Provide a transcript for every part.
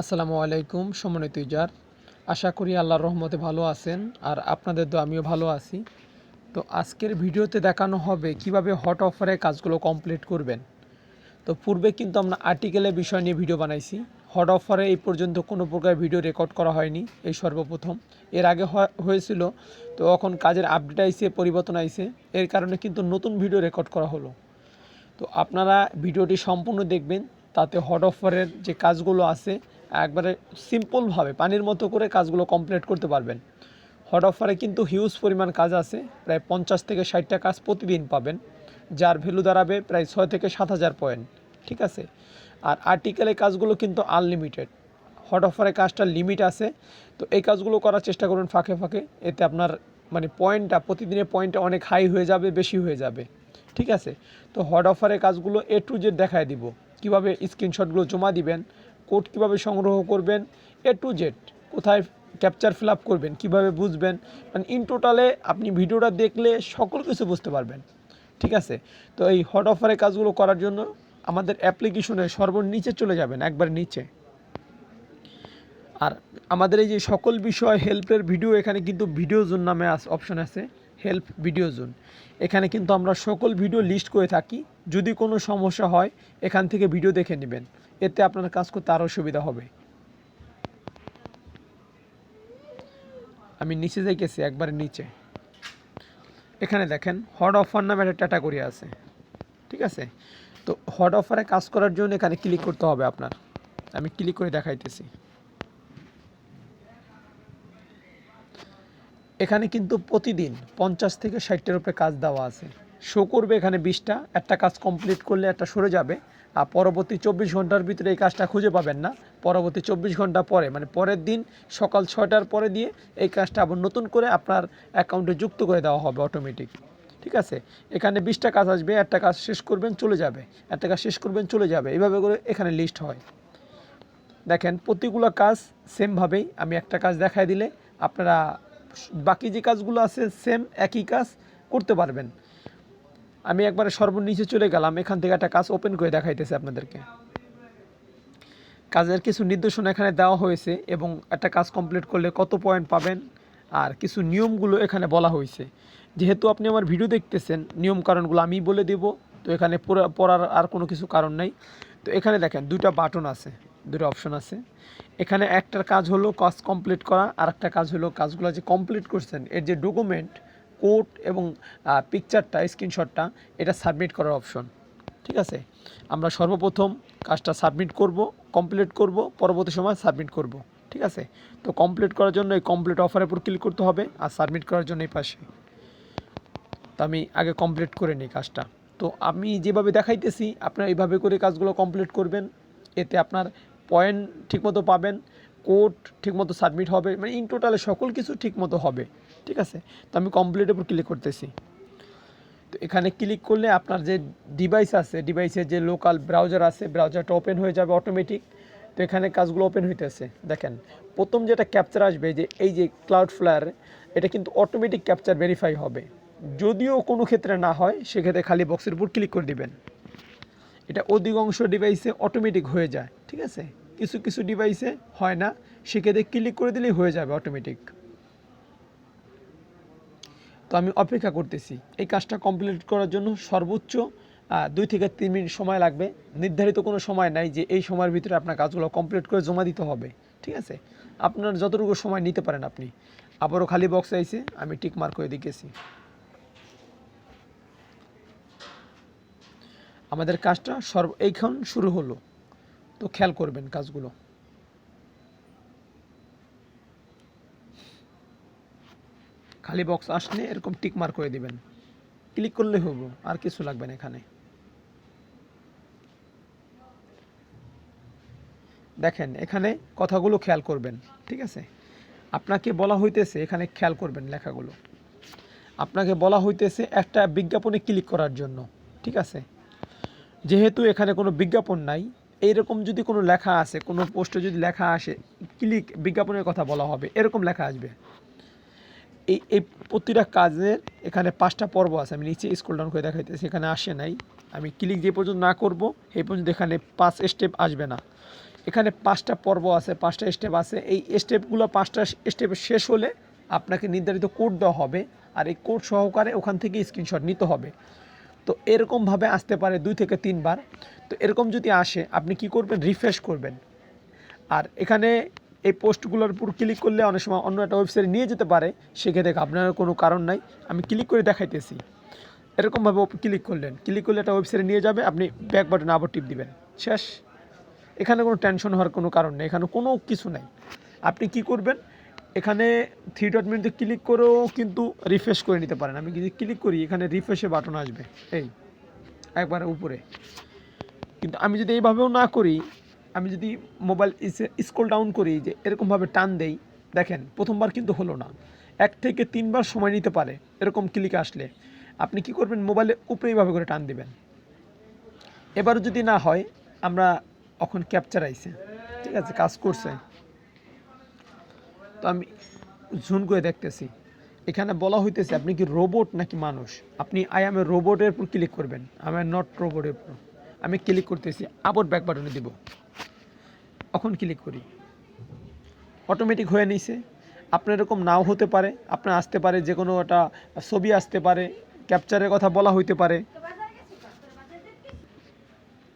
আসসালামু আলাইকুম সম্মানিত ইজার। আশা করি আল্লাহর রহমতে ভালো আছেন আর আপনাদের তো আমিও ভালো আছি। তো আজকের ভিডিওতে দেখানো হবে কীভাবে হট অফারে কাজগুলো কমপ্লিট করবেন। তো পূর্বে কিন্তু আমরা আর্টিকেলের বিষয় নিয়ে ভিডিও বানাইছি। হট অফারে এই পর্যন্ত কোনো প্রকার ভিডিও রেকর্ড করা হয়নি, এই সর্বপ্রথম। এর আগে হয়- হয়েছিল, তো এখন কাজের আপডেট আইসে পরিবর্তন আইসে এর কারণে কিন্তু নতুন ভিডিও রেকর্ড করা হলো। তো আপনারা ভিডিওটি সম্পূর্ণ দেখবেন, তাতে হট অফারের যে কাজগুলো আছে একবারে সিম্পলভাবে পানির মতো করে কাজগুলো কমপ্লিট করতে পারবেন। হট অফারে কিন্তু হিউজ পরিমাণ কাজ আছে, প্রায় পঞ্চাশ থেকে ষাটটা কাজ প্রতিদিন পাবেন, যার ভ্যালু দাঁড়াবে প্রায় ছয় থেকে সাত হাজার পয়েন্ট ঠিক আছে? আর আর্টিকেলের কাজগুলো কিন্তু আনলিমিটেড হট অফারে কাজটা লিমিট আছে, তো এই কাজগুলো করার চেষ্টা করুন ফাঁকে ফাঁকে, এতে আপনার মানে পয়েন্টটা প্রতিদিনের পয়েন্টটা অনেক হাই হয়ে যাবে, বেশি হয়ে যাবে, ঠিক আছে? তো হট অফারের কাজগুলো এ টু জেড দেখায় দিব। কীভাবে স্ক্রিনশটগুলো জমা দিবেন কোড কীভাবে সংগ্রহ করবেন, এ টু জেড, কোথায় ক্যাপচার ফিল আপ করবেন, কীভাবে বুঝবেন মানে ইন টোটালে আপনি ভিডিওটা দেখলে সকল কিছু বুঝতে পারবেন, ঠিক আছে? তো এই হট অফারের কাজগুলো করার জন্য আমাদের অ্যাপ্লিকেশনে সর্বনিচে চলে যাবেন, একবার নিচে। আর আমাদের এই যে সকল বিষয় হেল্পের ভিডিও এখানে কিন্তু ভিডিও জোন নামে অপশন আছে হেল্প ভিডিও জোন এখানে কিন্তু আমরা সকল ভিডিও লিস্ট করে থাকি, যদি কোনো সমস্যা হয়, এখান থেকে ভিডিও দেখে নেবেন। এতে আপনার কাজ করতে আরও সুবিধা হবে। আমি নিচে যাই গেছি একবারে নিচে। এখানে দেখেন হট অফার নামে একটা ক্যাটাগরি আছে। ঠিক আছে? তো হট অফারে কাজ করার জন্য এখানে ক্লিক করতে হবে আপনার। আমি ক্লিক করে দেখাইতেছি। এখানে কিন্তু প্রতিদিন পঞ্চাশ থেকে ষাটটার উপরে কাজ দেওয়া আছে। শো করবে এখানে বিশটা, একটা কাজ কমপ্লিট করলে একটা সরে যাবে। পরবর্তী চব্বিশ ঘণ্টার ভিতরে এই কাজটা খুঁজে পাবেন না। পরবর্তী চব্বিশ ঘণ্টা পরে মানে পরের দিন সকাল ছয়টার পরে দিয়ে এই কাজটা আবার নতুন করে আপনার অ্যাকাউন্টে যুক্ত করে দেওয়া হবে অটোমেটিক ঠিক আছে? এখানে বিশটা কাজ আসবে, একটা কাজ শেষ করবেন, চলে যাবে। একটা কাজ শেষ করবেন, চলে যাবে। এইভাবে করে এখানে লিস্ট হয়। দেখেন, প্রতিগুলো কাজ সেমভাবেই আমি একটা কাজ দেখাই দিলে আপনারা বাকি যে কাজগুলো আছে সেম একই কাজ করতে পারবেন। আমি একবারে সর্বনিচে চলে গেলাম, এখান থেকে একটা কাজ ওপেন করে দেখাইতেছে আপনাদেরকে। কাজের কিছু নির্দেশনা এখানে দেওয়া হয়েছে এবং একটা কাজ কমপ্লিট করলে কত পয়েন্ট পাবেন আর কিছু নিয়মগুলো এখানে বলা হয়েছে। যেহেতু আপনি আমার ভিডিও দেখতেছেন, নিয়ম কারণগুলো আমি বলে দেব, তো এখানে পড়া- পড়ার আর কোনো কিছু কারণ নাই। তো এখানে দেখেন, দুইটা বাটন আছে দুটো অপশন আছে। এখানে একটার কাজ হলো কাজ কমপ্লিট করা আর একটা কাজ হলো কাজগুলো যে কমপ্লিট করছেন, এর যে ডকুমেন্ট কোড এবং পিকচারটা স্ক্রিনশটটা এটা সাবমিট করার অপশন ঠিক আছে? আমরা সর্বপ্রথম কাজটা সাবমিট করব কমপ্লিট করব, পরবর্তী সময় সাবমিট করব। ঠিক আছে? তো কমপ্লিট করার জন্য এই কমপ্লিট অফারের উপর ক্লিক করতে হবে আর সাবমিট করার জন্য এই পাশে। তো আমি আগে কমপ্লিট করে নিই কাজটা। তো আমি যেভাবে দেখাইতেছি, আপনারা এইভাবে করে কাজগুলো কমপ্লিট করবেন। এতে আপনার পয়েন্ট ঠিকমতো পাবেন কোড ঠিকমতো সাবমিট হবে মানে ইন টোটালে সকল কিছু ঠিকমতো হবে। ঠিক আছে? তো আমি কমপ্লিটের উপর ক্লিক করতেছি। তো এখানে ক্লিক করলে আপনার যে ডিভাইস আছে ডিভাইসের যে লোকাল ব্রাউজার আছে ব্রাউজারটা ওপেন হয়ে যাবে অটোমেটিক তো এখানে কাজগুলো ওপেন হইতেছে। দেখেন, প্রথম যেটা ক্যাপচার আসবে যে এই যে ক্লাউড ফ্লায়ার এটা কিন্তু অটোমেটিক ক্যাপচার ভেরিফাই হবে। যদিও কোনো ক্ষেত্রে না হয়, সেক্ষেত্রে খালি বক্সের উপর ক্লিক করে দিবেন। এটা অধিকাংশ ডিভাইসে অটোমেটিক হয়ে যায়, ঠিক আছে? কিছু কিছু ডিভাইসে হয় না, সেক্ষেত্রে ক্লিক করে দিলেই হয়ে যাবে অটোমেটিক তো আমি অপেক্ষা করতেছি। এই কাজটা কমপ্লিট করার জন্য সর্বোচ্চ দুই থেকে তিন মিনিট সময় লাগবে। নির্ধারিত কোনো সময় নাই যে এই সময়ের ভিতরে আপনার কাজগুলো কমপ্লিট করে জমা দিতে হবে, ঠিক আছে? আপনার যতটুকু সময় নিতে পারেন আপনি। আবারও খালি বক্স আইছে, আমি টিক মার্ক করে দিকেছি আমাদের কাজটা সর্ব এইখান শুরু হলো। তো খেয়াল করবেন কাজগুলো। খালি বক্স আসলে এরকম টিক মার্ক করে দিবেন। ক্লিক করলে হব, আর কিছু লাগবে না এখানে। দেখেন, এখানে কথাগুলো খেয়াল করবেন, ঠিক আছে? আপনাকে বলা হইতেছে, এখানে খেয়াল করবেন লেখাগুলো। আপনাকে বলা হইতেছে একটা বিজ্ঞাপনে ক্লিক করার জন্য, ঠিক আছে? যেহেতু এখানে কোনো বিজ্ঞাপন নাই, এইরকম যদি কোনো লেখা আসে কোনো পোস্টে যদি লেখা আসে ক্লিক বিজ্ঞাপনের কথা বলা হবে, এরকম লেখা আসবে। এই এই প্রতিটা কাজের এখানে পাঁচটা পর্ব আছে। আমি নিচে স্কুল ডাউন করে দেখাইতেছি, এখানে আসে নাই। আমি ক্লিক যে পর্যন্ত না করব, এই পর্যন্ত এখানে পাঁচ স্টেপ আসবে না। এখানে পাঁচটা পর্ব আছে, পাঁচটা স্টেপ আছে। এই স্টেপগুলো পাঁচটা স্টেপ শেষ হলে আপনাকে নির্ধারিত কোড দেওয়া হবে আর এই কোড সহকারে ওখান থেকে স্ক্রিনশট নিতে হবে। তো এরকমভাবে আসতে পারে দুই থেকে তিনবার। তো এরকম যদি আসে, আপনি কি করবেন? রিফ্রেশ করবেন। আর এখানে এই পোস্টগুলোর উপর ক্লিক করলে অনেক সময় অন্য একটা ওয়েবসাইটে নিয়ে যেতে পারে। সেক্ষেত্রে আপনার কোনো কারণ নাই। আমি ক্লিক করে দেখাইতেছি। এরকমভাবে ক্লিক করলেন। ক্লিক করলে একটা ওয়েবসাইটে নিয়ে যাবে, আপনি ব্যাক বাটনে আবার টিপ দিবেন। শেষ। এখানে কোনো টেনশন হওয়ার কোনো কারণ নেই। এখানে কোনো কিছু নাই। আপনি কি করবেন? এখানে থ্রি ডট মেনুতে ক্লিক করেও কিন্তু রিফ্রেশ করে নিতে পারেন। আমি যদি ক্লিক করি, এখানে রিফ্রেশে বাটন আসবে। এই, একবারে উপরে। কিন্তু আমি যদি এইভাবেও না করি আমি যদি মোবাইল স্ক্রল ডাউন করি যে এরকমভাবে টান দেই, দেখেন, প্রথমবার কিন্তু হলো না। এক থেকে তিনবার সময় নিতে পারে এরকম ক্লিক আসলে। আপনি কি করবেন? মোবাইলে উপরে এইভাবে করে টান দিবেন। এবারও যদি না হয়, আমরা এখন ক্যাপচার আইছে। ঠিক আছে, কাজ করছে। তো আমি ঝুন করে দেখতেছি। এখানে বলা হইতেছে, আপনি কি রোবট নাকি মানুষ? আপনি আই এম এ রোবটের উপর ক্লিক করবেন। আই এম নট রোবটের উপর। আমি ক্লিক করতেছি আবার ব্যাক বাটনে দিব। এখন ক্লিক করি। অটোমেটিক হয়ে নিছে। আপনার এরকম নাও হতে পারে, আপনার আসতে পারে যে কোনো একটা ছবি আসতে পারে ক্যাপচারের কথা বলা হইতে পারে।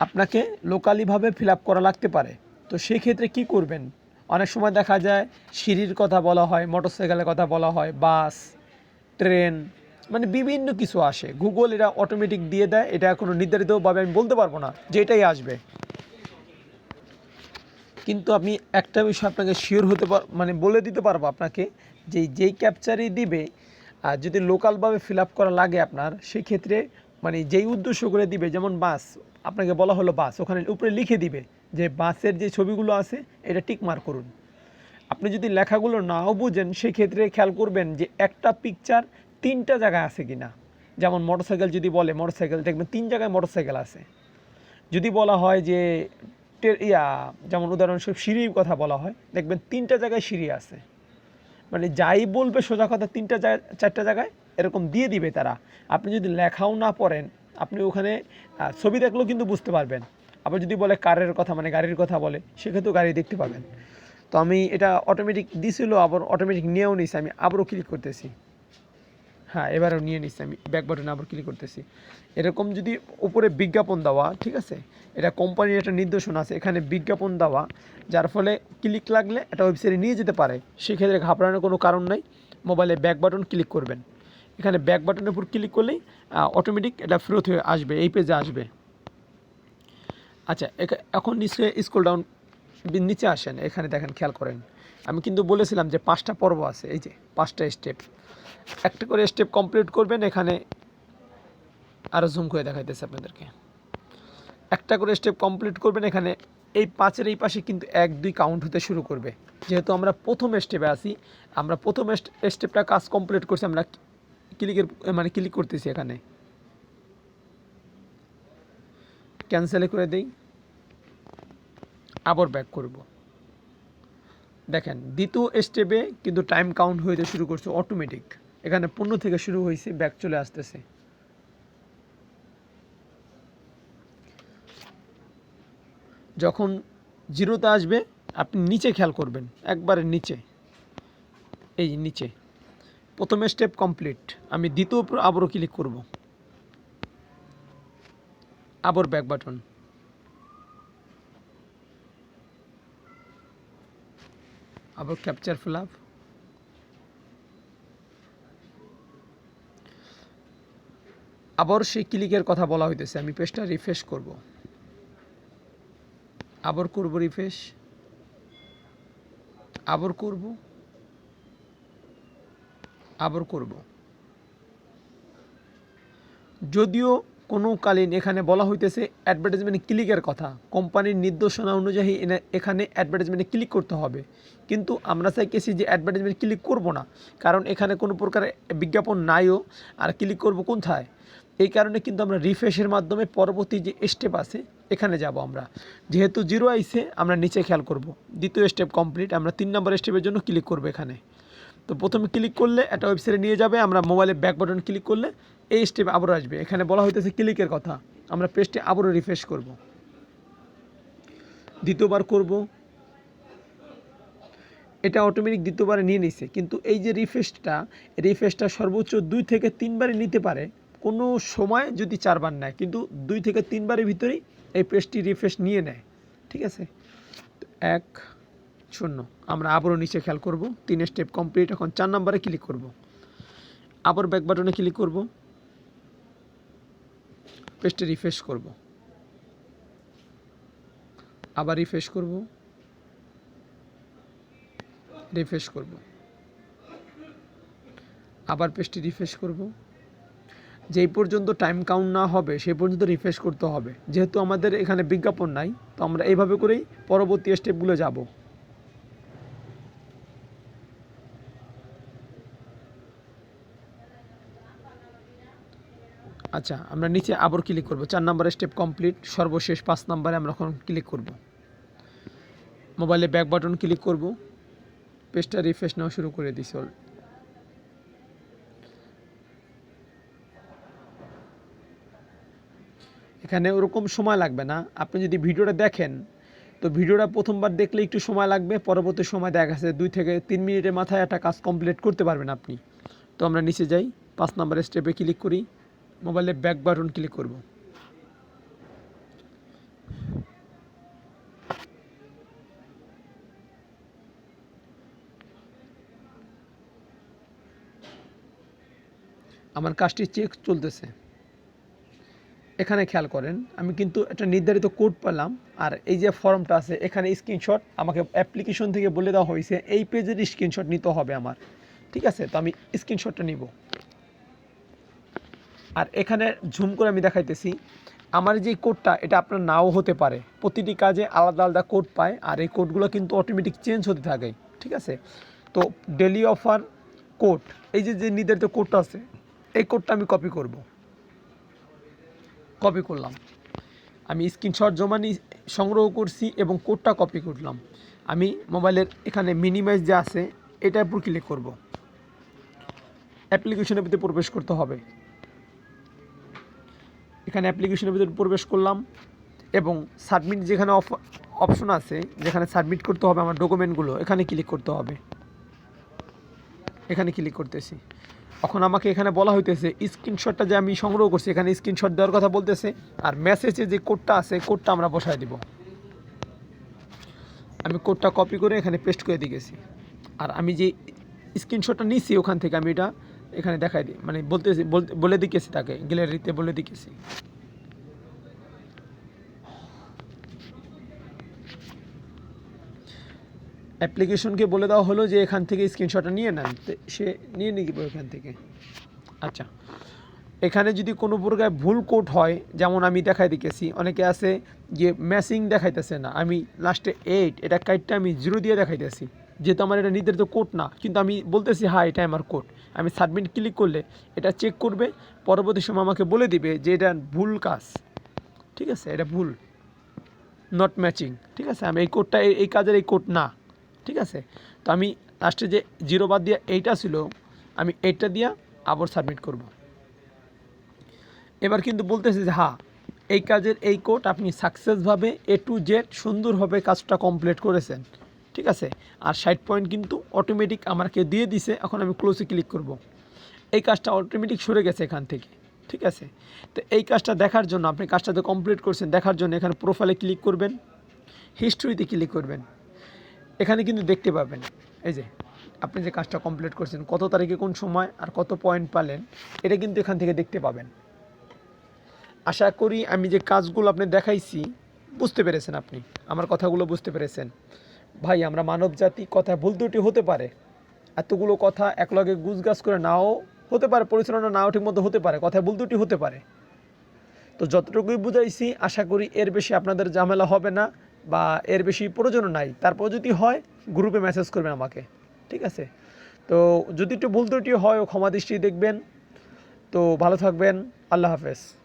আপনাকে লোকালিভাবে ফিল আপ করা লাগতে পারে। তো সেই ক্ষেত্রে কি করবেন? অনেক সময় দেখা যায় সিঁড়ির কথা বলা হয় মোটরসাইকেলের কথা বলা হয় বাস ট্রেন মানে বিভিন্ন কিছু আসে। গুগল এটা অটোমেটিক দিয়ে দেয়, এটা কোনো নির্ধারিতভাবে আমি বলতে পারব না যে এটাই আসবে। কিন্তু আমি একটা বিষয় আপনাকে শিওর হতে পার মানে বলে দিতে পারব আপনাকে যে যেই ক্যাপচারই দিবে, আর যদি লোকালভাবে ফিল আপ করা লাগে আপনার, সেক্ষেত্রে মানে যেই উদ্দেশ্য করে দিবে, যেমন বাস আপনাকে বলা হলো বাস ওখানে উপরে লিখে দিবে যে বাসের যে ছবিগুলো আছে, এটা টিক মার্ক করুন। আপনি যদি লেখাগুলো নাও বুঝেন, সেক্ষেত্রে খেয়াল করবেন যে একটা পিকচার তিনটা জায়গায় আছে কিনা। যেমন মোটরসাইকেল যদি বলে মোটরসাইকেল দেখবেন তিন জায়গায় মোটরসাইকেল আছে। যদি বলা হয় যে টে- ইয়া, যেমন উদাহরণস্বরূপ সিঁড়ির কথা বলা হয়, দেখবেন তিনটা জায়গায় সিঁড়ি আছে। মানে যাই বলবে সোজা কথা তিনটা জায়গায় চারটা জায়গায় এরকম দিয়ে দিবে তারা। আপনি যদি লেখাও না পড়েন, আপনি ওখানে ছবি দেখলেও কিন্তু বুঝতে পারবেন। আবার যদি বলে কারের কথা মানে গাড়ির কথা বলে, সেক্ষেত্রেও গাড়ি দেখতে পাবেন। তো আমি এটা অটোমেটিক দিছিল, আবার অটোমেটিক নিয়েও নিছি আমি আবারও ক্লিক করতেছি। হ্যাঁ এবারও নিয়ে নিচ্ছি আমি ব্যাক বাটনে আবার ক্লিক করতেছি। এরকম যদি উপরে বিজ্ঞাপন দেওয়া, ঠিক আছে? এটা কোম্পানির একটা নির্দেশনা আছে, এখানে বিজ্ঞাপন দেওয়া, যার ফলে ক্লিক লাগলে একটা ওয়েবসাইটে নিয়ে যেতে পারে। সেক্ষেত্রে ঘাবড়ানোর কোনো কারণ নাই মোবাইলে ব্যাক বাটন ক্লিক করবেন। এখানে ব্যাক বাটনের উপর ক্লিক করলেই অটোমেটিক এটা ফেরত হয়ে আসবে, এই পেজে আসবে। আচ্ছা এখা- এখন নিচে স্কুল ডাউন নিচে আসেন, এখানে দেখেন, খেয়াল করেন। আমি কিন্তু বলেছিলাম যে পাঁচটা পর্ব আছে, এই যে, পাঁচটা স্টেপ একটা করে স্টেপ কমপ্লিট করবেন, এখানে আরও জুম করে দেখাইতেছে আপনাদেরকে। একটা করে স্টেপ কমপ্লিট করবেন, এখানে এই পাঁচের এই পাশে কিন্তু এক, দুই কাউন্ট হতে শুরু করবে। যেহেতু আমরা প্রথম স্টেপে আছি, আমরা প্রথম স্টেপটা কাজ কমপ্লিট করছি, আমরা ক্লিকের মানে ক্লিক করতেছি এখানে। ক্যান্সেলে করে দেই। আবার ব্যাক করব। দেখেন, দ্বিতীয় স্টেপে কিন্তু টাইম কাউন্ট হইতে শুরু করছে অটোমেটিক এখানে পনেরো থেকে শুরু হয়েছে ব্যাক চলে আসতেছে। যখন জিরোতে আসবে, আপনি নিচে খেয়াল করবেন, একবারে নিচে। এই নিচে। প্রথমে স্টেপ কমপ্লিট আমি দ্বিতীয় উপর আবারও ক্লিক করব। আবার ব্যাক বাটন আবার ক্যাপচার ফিল আপ আবার সেই ক্লিকের কথা বলা হইতেছে, আমি পেজটা রিফ্রেশ করব। আবার করব রিফ্রেশ আবার করব। আবার করব। যদিও কোনো কালীন এখানে বলা হইতেছে অ্যাডভার্টাইজমেন্ট ক্লিকের কথা, কোম্পানির নির্দেশনা অনুযায়ী এখানে অ্যাডভার্টাইজমেন্টে ক্লিক করতে হবে। কিন্তু আমরা চাইতেছি যে অ্যাডভার্টাইজমেন্ট ক্লিক করব না, কারণ এখানে কোনো প্রকার বিজ্ঞাপন নাইও, আর ক্লিক করব কোথায় এই কারণে কিন্তু আমরা রিফ্রেশের মাধ্যমে পরবর্তী যে স্টেপ আছে, এখানে যাব আমরা। যেহেতু জিরো আইসে আমরা নিচে খেয়াল করব। দ্বিতীয় স্টেপ কমপ্লিট আমরা তিন নম্বর স্টেপের জন্য ক্লিক করব এখানে। তো প্রথমে ক্লিক করলে একটা ওয়েবসাইটে নিয়ে যাবে, আমরা মোবাইলে ব্যাক বাটন ক্লিক করলে এই স্টেপ আবারও আসবে। এখানে বলা হইতেছে ক্লিকের কথা। আমরা পেজটি আবারও রিফ্রেশ করব। দ্বিতীয়বার করব। এটা অটোমেটিক দ্বিতীয়বারে নিয়ে নিছে। কিন্তু এই যে রিফ্রেশটা রিফ্রেশটা সর্বোচ্চ দুই থেকে তিনবারই নিতে পারে। কোনো সময় যদি চারবার নেয়, কিন্তু দুই থেকে তিনবারের ভিতরেই এই পেজটি রিফ্রেশ নিয়ে নেয়, ঠিক আছে? এক, শূন্য। আমরা আবারও নিচে খেয়াল করব, তিন স্টেপ কমপ্লিট এখন চার নম্বরে ক্লিক করব। আবার ব্যাক বাটনে ক্লিক করব। পেজটি রিফ্রেশ করব। আবার রিফ্রেশ করব। রিফ্রেশ করব। আবার পেজটি রিফ্রেশ করব। যেই পর্যন্ত টাইম কাউন্ট না হবে, সেই পর্যন্ত রিফ্রেশ করতে হবে। যেহেতু আমাদের এখানে বিজ্ঞাপন নাই, তো আমরা এইভাবে করেই পরবর্তী স্টেপগুলো যাব। আচ্ছা আমরা নিচে আবার ক্লিক করব। চার নম্বরের স্টেপ কমপ্লিট সর্বশেষ পাঁচ নাম্বারে আমরা এখন ক্লিক করব। মোবাইলে ব্যাক বাটন ক্লিক করব। পেজটা রিফ্রেশ নেওয়া শুরু করে দিছি এখানে ওরকম সময় লাগবে না। আপনি যদি ভিডিওটা দেখেন, তো ভিডিওটা প্রথমবার দেখলে একটু সময় লাগবে, পরবর্তী সময় দেখা যাচ্ছে দুই থেকে তিন মিনিটের মাথায় একটা কাজ কমপ্লিট করতে পারবেন আপনি। তো আমরা নিচে যাই, পাঁচ নম্বরের স্টেপে ক্লিক করি মোবাইলে ব্যাক বাটন ক্লিক করব। আমার কাজটি চেক চলতেছে। এখানে খেয়াল করেন, আমি কিন্তু একটা নির্ধারিত কোড পেলাম, আর এই যে ফর্মটা আছে, এখানে স্ক্রিনশট আমাকে অ্যাপ্লিকেশন থেকে বলে দেওয়া হয়েছে, এই পেজের স্ক্রিনশট নিতে হবে আমার। ঠিক আছে? তো আমি স্ক্রিনশটটা নিব। আর এখানে ঝুম করে আমি দেখাইতেছি, আমার যে কোডটা এটা আপনার নাও হতে পারে। প্রতিটি কাজে আলাদা আলাদা কোড পায়, আর এই কোডগুলো কিন্তু অটোমেটিক চেঞ্জ হতে থাকে। ঠিক আছে? তো ডেলি অফার কোড এই যে যে নির্ধারিত কোডটা আছে, এই কোডটা আমি কপি করব। কপি করলাম। আমি স্ক্রিনশট জমা নি সংগ্রহ করছি এবং কোডটা কপি করলাম। আমি মোবাইলের এখানে মিনিমাইজ যে আছে, এটার উপর ক্লিক করব। অ্যাপ্লিকেশনের ভিতরে প্রবেশ করতে হবে। এখানে অ্যাপ্লিকেশনের ভিতরে প্রবেশ করলাম এবং সাবমিট যেখানে অপশন আছে, যেখানে সাবমিট করতে হবে আমার ডকুমেন্টগুলো এখানে ক্লিক করতে হবে। এখানে ক্লিক করতেছি। এখন আমাকে এখানে বলা হইতেছে, স্ক্রিনশটটা যে আমি সংগ্রহ করছি, এখানে স্ক্রিনশট দেওয়ার কথা বলতেছে, আর মেসেজে যে কোডটা আছে, কোডটা আমরা বসায় দিব। আমি কোডটা কপি করে এখানে পেস্ট করে দিয়ে গেছি। আর আমি যে স্ক্রিনশটটা নিছি ওখান থেকে আমি এটা এখানে দেখাই দিই মানে বলতেছি বলতে বলে দিকেছি তাকে গ্যালারিতে বলে দিকেছি। অ্যাপ্লিকেশনকে বলে দেওয়া হলো যে এখান থেকে স্ক্রিনশটটা নিয়ে নেন। সে নিয়ে নিব এখান থেকে। আচ্ছা। এখানে যদি কোনো প্রকার ভুল কোড হয়, যেমন আমি দেখাই দিকেছি অনেকে আছে যে ম্যাচিং দেখাইতেছে না। আমি লাস্টে এইট এটা কাইটটা আমি জিরো দিয়ে দেখাইতেছি। যেহেতু আমার এটা নির্ধারিত কোড না, কিন্তু আমি বলতেছি হ্যাঁ এটা আমার কোড। আমি সাবমিট ক্লিক করলে এটা চেক করবে, পরবর্তী সময় আমাকে বলে দিবে যে এটা ভুল কাজ। ঠিক আছে? এটা ভুল। নট ম্যাচিং ঠিক আছে? আমি এই কোডটা এই কাজের এই কোড না। ঠিক আছে? তো আমি লাস্টে যে জিরো বাদ দিয়ে এইটা ছিল আমি এইটা দিয়া আবার সাবমিট করব। এবার কিন্তু বলতেছে যে হ্যাঁ এই কাজের এই কোড আপনি সাকসেসভাবে এ টু জেড সুন্দরভাবে কাজটা কমপ্লিট করেছেন, ঠিক আছে? আর সাইড পয়েন্ট কিন্তু অটোমেটিক আমাকে দিয়ে দিছে, এখন আমি ক্লোজে ক্লিক করব। এই কাজটা অটোমেটিক সরে গেছে এখান থেকে, ঠিক আছে? তো এই কাজটা দেখার জন্য, আপনি কাজটা তো কমপ্লিট করছেন, দেখার জন্য এখানে প্রোফাইলে ক্লিক করবেন হিস্ট্রিতে ক্লিক করবেন। এখানে কিন্তু দেখতে পাবেন, এই যে আপনি যে কাজটা কমপ্লিট করছেন, কত তারিখে কোন সময় আর কত পয়েন্ট পালেন, এটা কিন্তু এখান থেকে দেখতে পাবেন। আশা করি আমি যে কাজগুলো আপনি দেখাইছি, বুঝতে পেরেছেন আপনি, আমার কথাগুলো বুঝতে পেরেছেন। ভাই, আমরা মানব জাতি কথা ভুল ত্রুটি হতে পারে, এতগুলো কথা একলগে গুজগাছ করে নাও হতে পারে, পরিচালনা নাও ঠিকমতো হতে পারে, কথায় ভুল ত্রুটি হতে পারে। তো যতটুকুই বুঝাইছি, আশা করি এর বেশি আপনাদের ঝামেলা হবে না। বা এর বেশি প্রয়োজন নাই। তারপর যদি হয় গ্রুপে মেসেজ করবেন আমাকে। ঠিক আছে? তো যদি একটু ভুল ত্রুটি হয় ও ক্ষমা দৃষ্টি দেখবেন। তো ভালো থাকবেন। আল্লাহ হাফেজ।